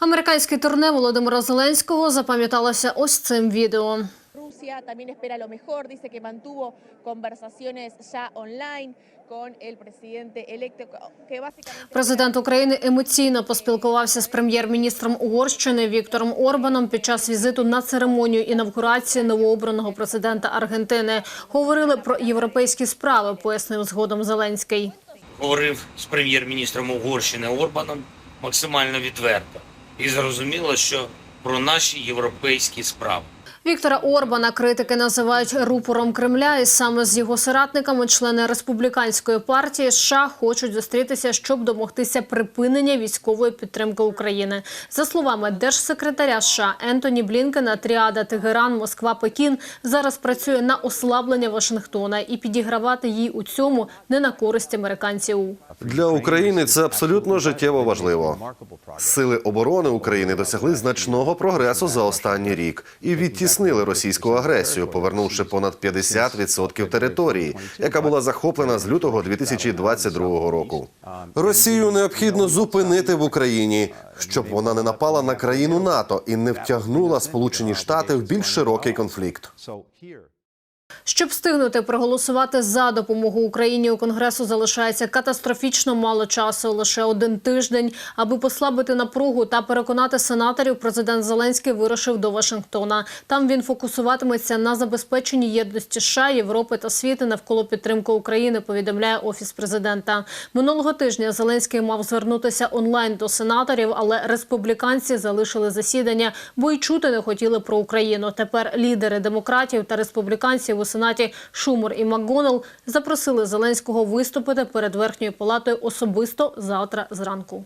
Американське турне Володимира Зеленського запам'яталося ось цим відео. Rusia también espera lo mejor, dice que mantuvo conversaciones ya online con el presidente electo, que básicamente... Президент України емоційно поспілкувався з прем'єр-міністром Угорщини Віктором Орбаном під час візиту на церемонію інавгурації новообраного президента Аргентини. Говорили про європейські справи, пояснив згодом Зеленський. говорив з прем'єр-міністром Угорщини Орбаном максимально відверто і зрозуміло, що про наші європейські справи. Віктора Орбана критики називають рупором Кремля, і саме з його соратниками члени республіканської партії США хочуть зустрітися, щоб домогтися припинення військової підтримки України. За словами держсекретаря США Ентоні Блінкена, тріада Тегеран, Москва, Пекін зараз працює на ослаблення Вашингтона і підігравати їй у цьому не на користь американців. Для України це абсолютно життєво важливо. Сили оборони України досягли значного прогресу за останній рік і відтіснили російську агресію, повернувши понад 50% території, яка була захоплена з лютого 2022 року. Росію необхідно зупинити в Україні, щоб вона не напала на країну НАТО і не втягнула Сполучені Штати в більш широкий конфлікт. Щоб встигнути проголосувати за допомогу Україні у Конгресу залишається катастрофічно мало часу, лише один тиждень. Аби послабити напругу та переконати сенаторів, президент Зеленський вирушив до Вашингтона. Там він фокусуватиметься на забезпеченні єдності США, Європи та світу навколо підтримки України. Повідомляє офіс президента. Минулого тижня Зеленський мав звернутися онлайн до сенаторів, але республіканці залишили засідання, бо й чути не хотіли про Україну. Тепер лідери демократів та республіканців у сенаті Шумер і МакГонел запросили Зеленського виступити перед верхньою палатою особисто завтра зранку.